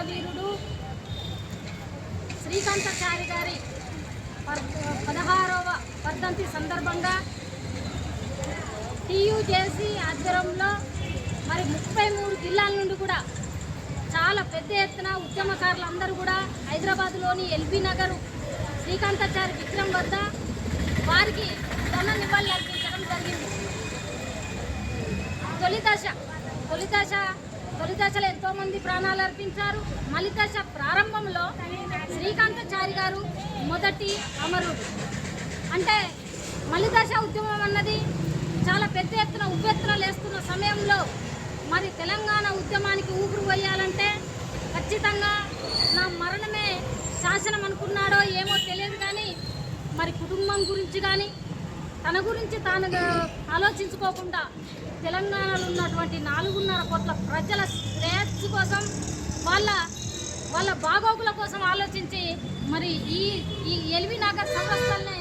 అమరవీరుడు శ్రీకాంతాచారి గారి పదహారవ వర్ధంతి సందర్భంగా టీయూజేసీ ఆధ్వర్యంలో మరి ముప్పై మూడు జిల్లాల నుండి కూడా చాలా పెద్ద ఎత్తున ఉద్యమకారులు అందరూ కూడా హైదరాబాద్లోని ఎల్బీ నగర్ శ్రీకాంతాచారి విక్రమ్ వద్ద వారికి ధన నివాళులు అర్పించడం జరిగింది. తొలి దశ తొలి దశ తొలి దశలో ఎంతో మంది ప్రాణాలు అర్పించారు. మలి దశ ప్రారంభంలో శ్రీకాంతచారి గారు మొదటి అమరుడు. అంటే మలి దశ ఉద్యమం అన్నది చాలా పెద్ద ఎత్తున ఉవ్వెత్తున లేస్తున్న సమయంలో మరి తెలంగాణ ఉద్యమానికి ఊపిరి పోయాలంటే ఖచ్చితంగా నా మరణమే శాసనం అనుకున్నాడో ఏమో తెలియదు కానీ మరి కుటుంబం గురించి కానీ తన గురించి తాను ఆలోచించుకోకుండా తెలంగాణలో ఉన్నటువంటి నాలుగున్నర కోట్ల ప్రజల శ్రేయస్సు కోసం వాళ్ళ వాళ్ళ బాగోగుల కోసం ఆలోచించి మరి ఈ ఈ ఎల్వి నాగర్ సంస్థల్ని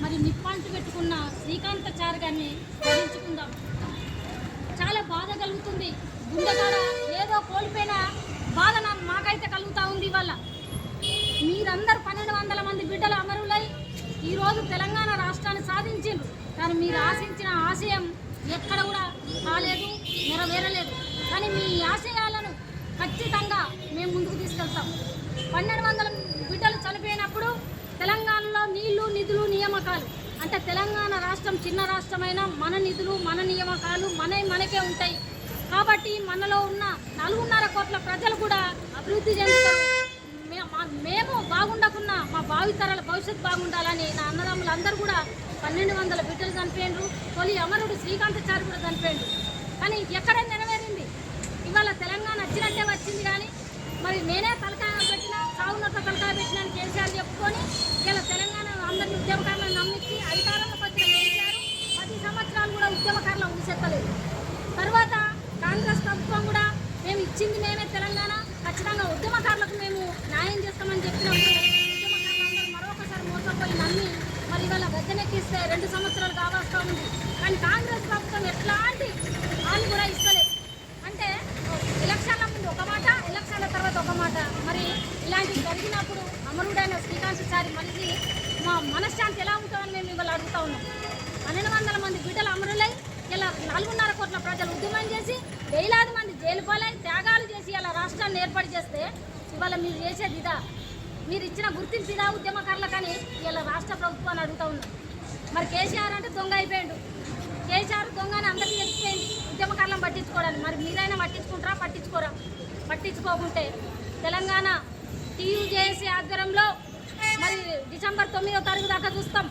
మరి నిప్పాంటి పెట్టుకున్న శ్రీకాంతాచారి గారిని స్మరించుకుందాం. చాలా బాధ కలుగుతుంది. గుండెగాడ ఏదో కోల్పోయిన బాధ నా మాకైతే కలుగుతూ ఉంది ఇవాళ. మీరందరూ పన్నెండు వందల మంది బిడ్డలు అమరులై ఈరోజు తెలంగాణ రాష్ట్రాన్ని సాధించిండ్రు. కానీ మీరు ఆశించిన ఆశయం ఎక్కడ కూడా కాలేదు నెరవేరలేదు. కానీ మీ ఆశయాలను ఖచ్చితంగా మేము ముందుకు తీసుకెళ్తాం. పన్నెండు వందల బిడ్డలు చనిపోయినప్పుడు తెలంగాణలో నీళ్ళు నిధులు నియామకాలు. అంటే తెలంగాణ రాష్ట్రం చిన్న రాష్ట్రమైన మన నిధులు మన నియామకాలు మన మనకే ఉంటాయి. కాబట్టి మనలో ఉన్న నాలుగున్నర కోట్ల ప్రజలు కూడా అభివృద్ధి చెందుతారు. మేము బాగుండకున్నా మా భావితరాల భవిష్యత్తు బాగుండాలని నా అన్నదమ్ములందరూ కూడా పన్నెండు వందల బిడ్డలు చనిపోయిండ్రు తొలి అమరుడు శ్రీకాంతచారి కూడా చనిపోయిండు కానీ ఎక్కడ నెరవేరింది. ఇవాళ తెలంగాణ వచ్చినట్టే వచ్చింది కానీ మరి నేనే తలకాయ పెట్టిన సాగునట్ల తలకాయ పెట్టిన కేసీఆర్ చెప్పుకొని ఇలా తెలంగాణ అందరినీ ఉద్యమకారులను నమ్మించి అధికారంలోకి వచ్చిన కేసీఆర్ పది సంవత్సరాలు కూడా ఉద్యమకారులు ఊసెత్తలేదు తర్వాత కాంగ్రెస్ ప్రభుత్వం కూడా మేము ఇచ్చింది మేమే తెలంగాణ ఖచ్చితంగా ఉద్యమకారులకు మేము న్యాయం చేస్తామని చెప్పినప్పుడు మరొకసారి మోసపోయి నమ్మి మరి ఇవాళ గద్దెనెక్కిస్తే రెండు సంవత్సరాలు కావాల్సి ఉంది. కానీ కాంగ్రెస్ ప్రభుత్వం ఎట్లాంటి హామీ కూడా ఇస్తలేదు. అంటే ఎలక్షన్ల ముందు ఒక మాట ఎలక్షన్ల తర్వాత ఒక మాట. మరి ఇలాంటివి జరిగినప్పుడు అమరుడైన శ్రీకాంత్ సారి మనిషి మా మనశ్శాంతి ఎలా ఉంటుందని మేము ఇవాళ అడుగుతా ఉన్నాం. పన్నెండు వందల మంది బిడ్డలు అమరులై ఇలా నాలుగున్నర కోట్ల ప్రజలు ఉద్యమం చేసి వేలాది మంది జైలు పాలై త్యాగాలు చేసి ఇలా రాష్ట్రాన్ని ఏర్పాటు చేస్తే ఇవాళ మీరు చేసేది ఇదా? మీరు ఇచ్చిన గుర్తింపు ఇదా ఉద్యమకారుల కానీ ఇలా రాష్ట్ర ప్రభుత్వాన్ని అడుగుతా ఉన్నాం. మరి కేసీఆర్ అంటే దొంగ అయిపోయాడు. కేసీఆర్ దొంగ అని అందరికీ తెలిసిపోయింది. ఉద్యమకారులను పట్టించుకోవడానికి. మరి మీరైనా పట్టించుకుంటారా? పట్టించుకోరా? పట్టించుకోకుంటే తెలంగాణ టీయూజేఏసీ ఆధ్వర్యంలో మరి డిసెంబర్ తొమ్మిదో తారీఖు దాకా చూస్తాం.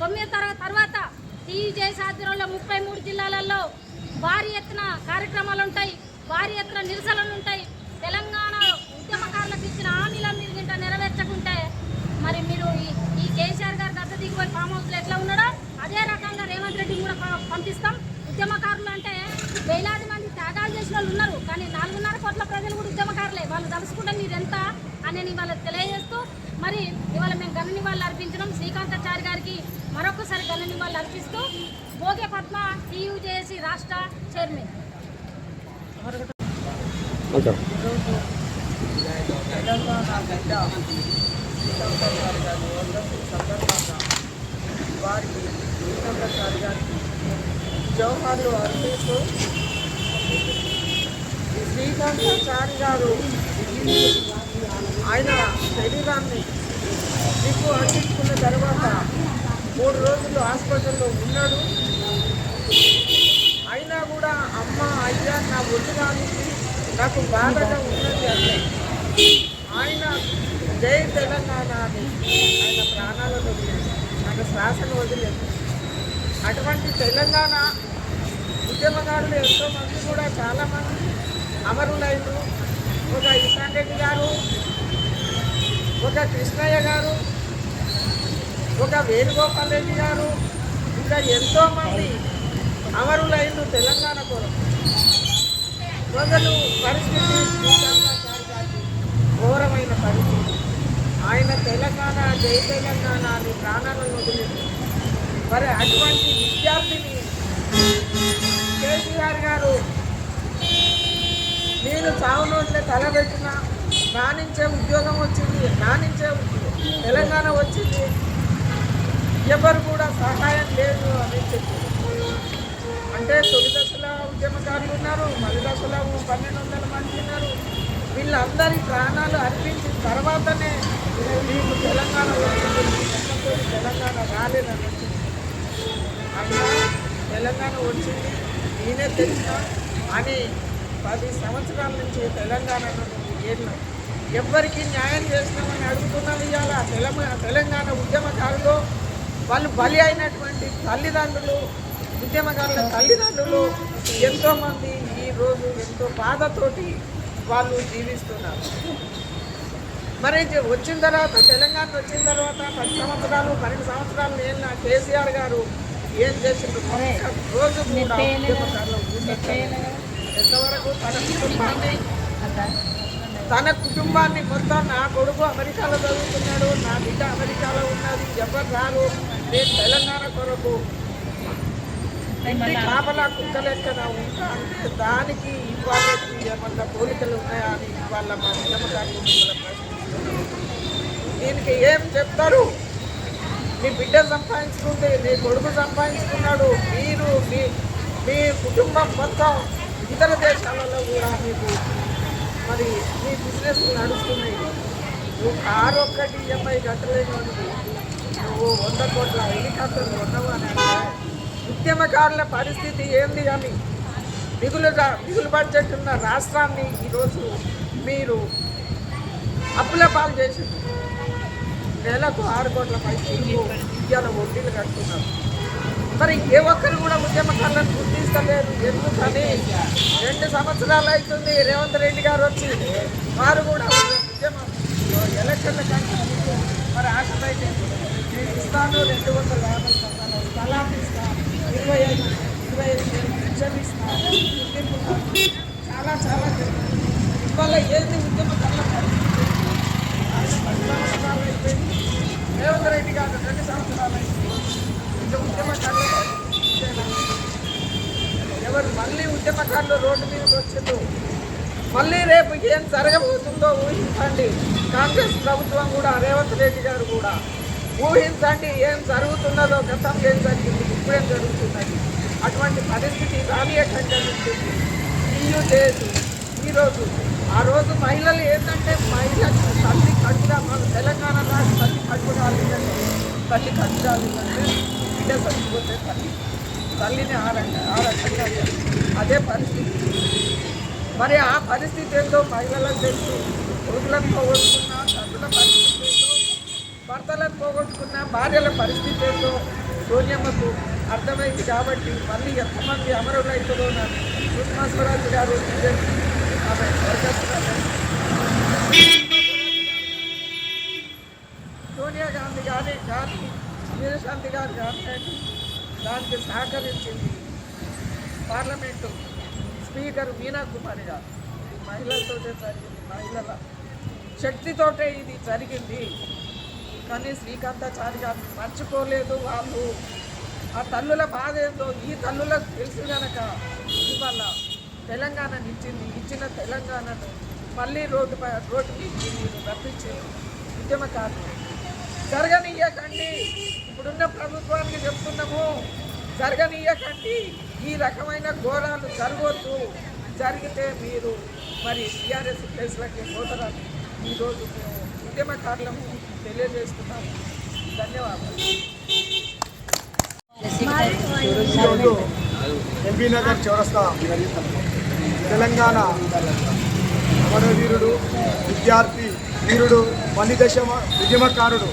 తొమ్మిదో తరగతి తర్వాత టీయూజేఏసీ ఆధ్వర్యంలో ముప్పై మూడు జిల్లాలలో భారీ ఎత్తున కార్యక్రమాలు ఉంటాయి. భారీ ఎత్తున నిరసనలు ఉంటాయి. తెలంగాణ ఉద్యమకారులకు ఇచ్చిన హామీలను మీరు ఇంత నెరవేర్చకుంటే మరి మీరు ఈ- ఈ కేసీఆర్ గారు గద్ద దిగిపోయి ఫామ్ హౌస్లో ఎట్లా ఉన్నాడో అదే రకంగా రేవంత్ రెడ్డిని కూడా ప- పంపిస్తాం ఉద్యమకారులు అంటే వేలాది మంది త్యాగాలు చేసిన వాళ్ళు ఉన్నారు కానీ నాలుగున్నర కోట్ల ప్రజలు కూడా ఉద్యమకారులే వాళ్ళు తలుసుకుంటే మీరు ఎంత అని ఇవాళ తెలియజేస్తూ మరి ఇవాళ మేము గణ నివాళులు అర్పించడం శ్రీకాంతాచారి గారికి మరొకసారి గణ నివాళులు అర్పిస్తూ భోగే టీయూజేసి రాష్ట్ర చైర్మన్. వారికి శ్రీకాంతాచారి గారికి జవహర్లు అర్పిస్తూ శ్రీకాంతాచారి గారు ఆయన శరీరాన్ని దిక్కు అందించుకున్న తర్వాత మూడు రోజులు హాస్పిటల్లో ఉన్నాడు అయినా కూడా అమ్మ ఉండడానికి నాకు బాధగా ఉన్నది అంటే ఆయన జై తెలంగాణ అని ఆయన ప్రాణాలను వదిలేదు ఆయన శ్వాసను వదిలేదు. అటువంటి తెలంగాణ ఉద్యమకారులు ఎంతోమంది కూడా చాలామంది అమరులైన ఒక ఇషాన్ రెడ్డి గారు ఒక కృష్ణయ్య గారు ఒక వేణుగోపాల్ రెడ్డి గారు ఇంకా ఎంతోమంది అమరులైన తెలంగాణ కొరకు మొదలు పరిస్థితి ఘోరమైన పరిస్థితి. ఆయన తెలంగాణ జై తెలంగాణ అని ప్రాణాలను వదిలింది. మరి అటువంటి విద్యార్థిని కేసీఆర్ గారు నేను చావునోట్లే తలబెట్టిన రాణించే ఉద్యోగం వచ్చింది రాణించే తెలంగాణ వచ్చింది. ఎవరు కూడా సహాయం లేదు అని చెప్పి అంటే తొలిదశ ఉద్యమకారులు ఉన్నారు మలి పన్నెండు వందల మంది ఉన్నారు. వీళ్ళందరి ప్రాణాలు అర్పించిన తర్వాతనే మీకు తెలంగాణ తెలంగాణ రాలేదని వచ్చింది. అయినా తెలంగాణ వచ్చింది నేనే తెలిసిన అని పది సంవత్సరాల నుంచి తెలంగాణను ఏళ్ళు. ఎవరికి న్యాయం చేసినామని అడుగుతున్నాం ఇవాళ తెలంగాణ తెలంగాణ ఉద్యమకారులు. వాళ్ళు బలి అయినటువంటి తల్లిదండ్రులు ఉద్యమకారుల తల్లిదండ్రులు ఎంతోమంది ఈరోజు ఎంతో బాధతోటి వాళ్ళు జీవిస్తున్నారు. మరి వచ్చిన తర్వాత తెలంగాణ వచ్చిన తర్వాత పది సంవత్సరాలు పన్నెండు సంవత్సరాలు నేను కేసీఆర్ గారు ఏం ఒక్క రోజు కూడా. ఎంతవరకు తన కుటుంబాన్ని తన కుటుంబాన్ని మొత్తం నా కొడుకు అమెరికాలో చదువుతున్నాడు నా బిడ్డ అమెరికాలో ఉన్నది ఎవరు రారు? నేను తెలంగాణ కొరకు కాపలా కుక్క లెక్కన ఉంటా అంటే దానికి ఇవాళకి ఏమన్నా పోలికలు ఉన్నాయా అని ఇవాళ మా ఉద్యమకారులు దీనికి ఏం చెప్తారు? మీ బిడ్డ సంపాదించుకుంది మీ కొడుకు సంపాదించుకున్నాడు మీరు మీ మీ కుటుంబం మొత్తం ఇతర దేశాలలో కూడా మీకు మరి మీ బిజినెస్ నడుస్తున్నాయి. నువ్వు కారు ఒక్కటి ఈఎంఐ కట్టలేని నువ్వు వంద కోట్ల హెలికాప్టర్ ఉద్యమకారుల పరిస్థితి ఏంది అని మిగులుగా మిగులు బడ్జెట్ ఉన్న రాష్ట్రాన్ని ఈరోజు మీరు అప్పుల పాలు చేసి నెలకు ఆరు కోట్ల పైకి ఇవాళ వడ్డీలు కడుతున్నారు. మరి ఏ ఒక్కరు కూడా ఉద్యమకారులను గుర్తిస్తలేదు ఎందుకని? రెండు సంవత్సరాలు అవుతుంది రేవంత్ రెడ్డి గారు వచ్చి వారు కూడా ఉద్యమం ఎలక్షన్ల కంటే మరి ఆశపైతే నేను ఇస్తాను రెండు వందల యాభై సంతానం స్థలాన్ని ఇరవై ఐదు ఇరవై ఐదు వేలు చాలా చాలా చెప్పారు. ఇవాళ ఏంది ఉద్యమకారుల సంవత్సరాలు అయిపోయింది రేవంత్ రెడ్డి గారు రెండు సంవత్సరాలు అయిపోయింది ఇంకా ఉద్యమకారుల పరిస్థితి ఇదేనా? ఎవరు మళ్ళీ ఉద్యమకారులు రోడ్డు మీదకి వచ్చిండ్రు మళ్ళీ రేపు ఏం జరగబోతుందో ఊహించండి కాంగ్రెస్ ప్రభుత్వం కూడా రేవంత్ రెడ్డి గారు కూడా ఊహించండి ఏం జరుగుతున్నదో గతం ఏం జరిగింది ఇప్పుడేం జరుగుతున్నది అటువంటి పరిస్థితి రానియకండి ఉంటుంది ఇల్లు లేదు ఈరోజు ఆ రోజు మహిళలు ఏంటంటే మహిళకు తల్లి కట్టుగా మన తెలంగాణ రాష్ట్ర తల్లి కడుపు కాలేదంటే తల్లి కడుపు కాలేదంటే బిడ్డ చచ్చిపోతే తల్లి తల్లిని ఆరండి ఆ రకంగా అదే పరిస్థితి. మరి ఆ పరిస్థితి ఏందో మహిళలకు తెలుసు. రోజులకు పోగొట్టుకున్న తల్లుల పరిస్థితి భర్తలను పోగొట్టుకున్న భార్యల పరిస్థితి ఏందో సోనియమ్మకు అర్థమైంది కాబట్టి మళ్ళీ ఎంతమంది అమరులు అవుతుందో నాకు సుష్మా స్వరాజ్ గారు ఆమె సోనియా గాంధీ కానీ కానీ వీరశాంతి గారు కానీ దానికి సహకరించింది పార్లమెంటు స్పీకర్ మీనా కుమారి గారు. మహిళలతోటే జరిగింది మహిళల శక్తితోటే ఇది జరిగింది. కానీ శ్రీకాంతాచారి గారు మర్చిపోలేదు వాళ్ళు. ఆ తల్లుల బాధ ఏందో ఈ తల్లులకు తెలుసు కనుక ఇవాళ తెలంగాణను ఇచ్చింది ఇచ్చిన తెలంగాణను మళ్ళీ రోడ్డు రోడ్డుకి రోడ్డు నుంచి మీరు రప్పించి ఉద్యమకారులు జరగనీయకండి. ఇప్పుడున్న ప్రభుత్వానికి చెప్తున్నాము జరగనీయకండి. ఈ రకమైన ఘోరాలు జరగవద్దు జరిగితే మీరు మరి టీఆర్ఎస్ ప్లేస్లకి పోతారని ఈరోజు మేము ఉద్యమకారులము తెలియజేస్తున్నాము ధన్యవాదాలు. ఎంపీ నగర్ చౌరస్తా తెలంగాణ అమరవీరుడు విద్యార్థి వీరుడు మలిదశ ఉద్యమకారుడు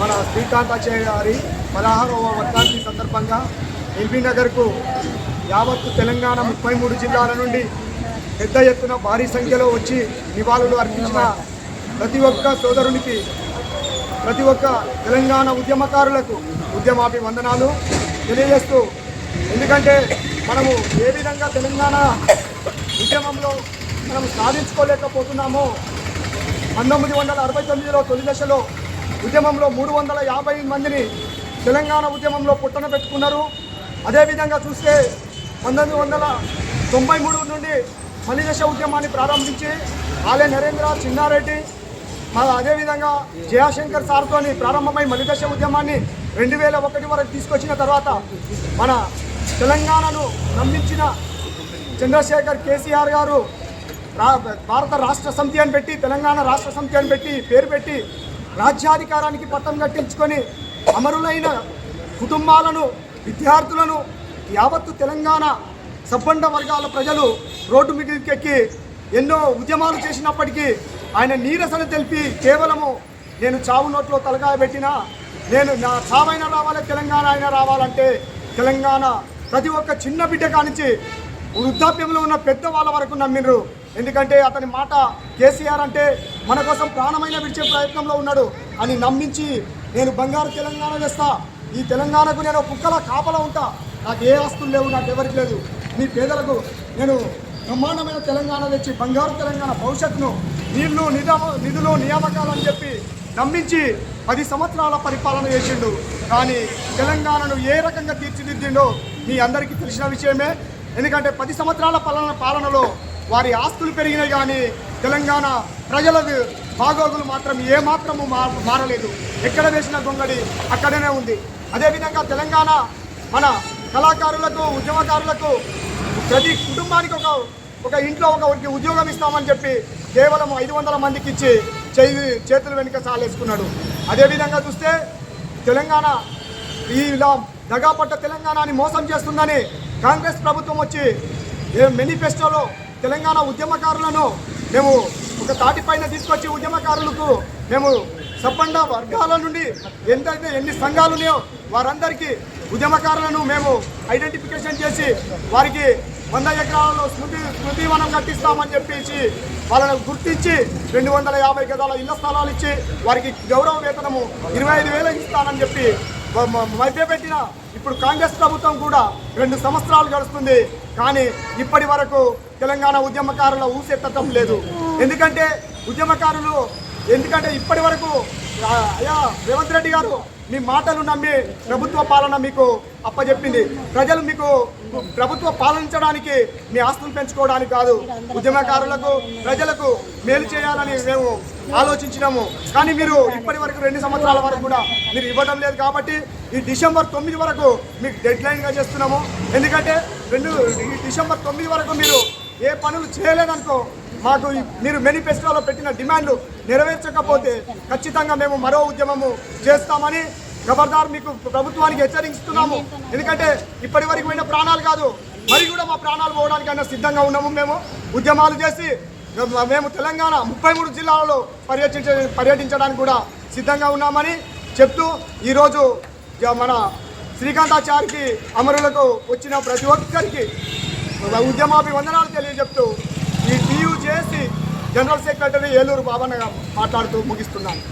మన శ్రీకాంతాచార్య గారి పదహారవ వర్ధాంతి సందర్భంగా ఎల్బీ నగర్కు యావత్తు తెలంగాణ ముప్పై మూడు జిల్లాల నుండి పెద్ద ఎత్తున భారీ సంఖ్యలో వచ్చి నివాళులు అర్పించిన ప్రతి ఒక్క సోదరునికి ప్రతి ఒక్క తెలంగాణ ఉద్యమకారులకు ఉద్యమాభివందనాలు తెలియజేస్తూ ఎందుకంటే మనము ఏ విధంగా తెలంగాణ ఉద్యమంలో మనం సాధించుకోలేకపోతున్నామో పంతొమ్మిది వందల అరవై తొమ్మిదిలో తొలి దశలో ఉద్యమంలో మూడు వందల యాభై మందిని తెలంగాణ ఉద్యమంలో పుట్టన పెట్టుకున్నారు. అదేవిధంగా చూస్తే పంతొమ్మిది వందల తొంభై మూడు నుండి మలిదశ ఉద్యమాన్ని ప్రారంభించి ఆలయ నరేంద్ర చిన్నారెడ్డి మా అదేవిధంగా జయాశంకర్ సార్తోని ప్రారంభమై మలిదశ ఉద్యమాన్ని రెండు వేల ఒకటి వరకు తీసుకొచ్చిన తర్వాత మన తెలంగాణను నమ్మించిన చంద్రశేఖర్ కేసీఆర్ గారు రా- భారత రాష్ట్ర సమితి అని పెట్టి తెలంగాణ రాష్ట్ర సమితి అని పెట్టి పేరు పెట్టి రాజ్యాధికారానికి పట్టం కట్టించుకొని అమరులైన కుటుంబాలను విద్యార్థులను యావత్తు తెలంగాణ సబ్బండ వర్గాల ప్రజలు రోడ్డు మీదకెక్కి ఎన్నో ఉద్యమాలు చేసినప్పటికీ ఆయన నీరసన తెలిపి కేవలము నేను చావు నోట్లో తలకాయ పెట్టినా నేను నా చావైనా రావాలి తెలంగాణ అయినా రావాలంటే తెలంగాణ ప్రతి ఒక్క చిన్న బిడ్డ కానించి వృద్ధాప్యంలో ఉన్న పెద్ద వాళ్ళ వరకు నమ్మినరు ఎందుకంటే అతని మాట కేసీఆర్ అంటే మన కోసం ప్రాణమైన విడిచే ప్రయత్నంలో ఉన్నాడు అని నమ్మించి నేను బంగారు తెలంగాణ చేస్తా ఈ తెలంగాణకు నేను కుక్కల కాపలా ఉంటా. నాకు ఏ ఆస్తులు లేవు నాకు ఎవరికి లేదు. మీ పేదలకు నేను బ్రహ్మాండమైన తెలంగాణ తెచ్చి బంగారు తెలంగాణ భవిష్యత్తును నీళ్ళు నిధమ నిధులు నియామకాలు అని చెప్పి నమ్మించి పది సంవత్సరాల పరిపాలన చేసిండు. కానీ తెలంగాణను ఏ రకంగా తీర్చిదిద్దిండో మీ అందరికీ తెలిసిన విషయమే. ఎందుకంటే పది సంవత్సరాల పాలన పాలనలో వారి ఆస్తులు పెరిగినాయి కానీ తెలంగాణ ప్రజలది బాగోగులు మాత్రం ఏ మాత్రము మా మారలేదు. ఎక్కడ వేసిన గొంగడి అక్కడనే ఉంది. అదేవిధంగా తెలంగాణ మన కళాకారులకు ఉద్యమకారులకు ప్రతి కుటుంబానికి ఒక ఒక ఇంట్లో ఒక ఒకరికి ఉద్యోగం ఇస్తామని చెప్పి కేవలం ఐదు వందల మందికి ఇచ్చి చేయి చేతులు వెనుక సాలేసుకున్నాడు. అదేవిధంగా చూస్తే తెలంగాణ ఈ ఇలా దగాపట్ట తెలంగాణని మోసం చేస్తుందని కాంగ్రెస్ ప్రభుత్వం వచ్చి మేనిఫెస్టోలో తెలంగాణ ఉద్యమకారులను మేము ఒక తాటిపైన తీసుకొచ్చి ఉద్యమకారులకు మేము సబ్బండ వర్గాల నుండి ఎంతైతే ఎన్ని సంఘాలు ఉన్నాయో వారందరికీ ఉద్యమకారులను మేము ఐడెంటిఫికేషన్ చేసి వారికి వంద ఎకరాలలో స్మృతి స్మృతివనం కట్టిస్తామని చెప్పేసి వాళ్ళను గుర్తించి రెండు వందల యాభై గదాల ఇళ్ళ స్థలాలు ఇచ్చి వారికి గౌరవ వేతనము ఇరవై ఐదు వేలు ఇస్తానని చెప్పి మధ్య పెట్టిన ఇప్పుడు కాంగ్రెస్ ప్రభుత్వం కూడా రెండు సంవత్సరాలు గడుస్తుంది. కానీ ఇప్పటి వరకు తెలంగాణ ఉద్యమకారుల ఊసెత్తటం లేదు. ఎందుకంటే ఉద్యమకారులు ఎందుకంటే ఇప్పటి వరకు అయ్యా రేవంత్ రెడ్డి గారు మీ మాటలు నమ్మి ప్రభుత్వ పాలన మీకు అప్పజెప్పింది. ప్రజలు మీకు ప్రభుత్వ పాలించడానికి మీ ఆస్తులు పెంచుకోవడానికి కాదు ఉద్యమకారులకు ప్రజలకు మేలు చేయాలని మేము ఆలోచించినాము. కానీ మీరు ఇప్పటి వరకు రెండు సంవత్సరాల వరకు కూడా మీరు ఇవ్వడం లేదు కాబట్టి ఈ డిసెంబర్ తొమ్మిది వరకు మీకు డెడ్ లైన్గా చేస్తున్నాము. ఎందుకంటే రెండు ఈ డిసెంబర్ తొమ్మిది వరకు మీరు ఏ పనులు చేయలేదనుకో మాకు మీరు మేనిఫెస్టోలో పెట్టిన డిమాండ్లు నెరవేర్చకపోతే ఖచ్చితంగా మేము మరో ఉద్యమము చేస్తామని ఖబర్దార్ మీకు ప్రభుత్వానికి హెచ్చరిస్తున్నాము. ఎందుకంటే ఇప్పటి వరకు పోయిన ప్రాణాలు కాదు మరి కూడా మా ప్రాణాలు పోవడానికైనా సిద్ధంగా ఉన్నాము మేము. ఉద్యమాలు చేసి మేము తెలంగాణ ముప్పై మూడు జిల్లాలలో పర్యటించ పర్యటించడానికి కూడా సిద్ధంగా ఉన్నామని చెప్తూ ఈరోజు మన శ్రీకాంతాచారికి అమరులకు వచ్చిన ప్రతి ఒక్కరికి ఉద్యమాభివందనాలు తెలియజెప్తూ చేసి జనరల్ సెక్రటరీ ఏలూరు బాబన్న మాట్లాడుతూ ముగిస్తున్నాను.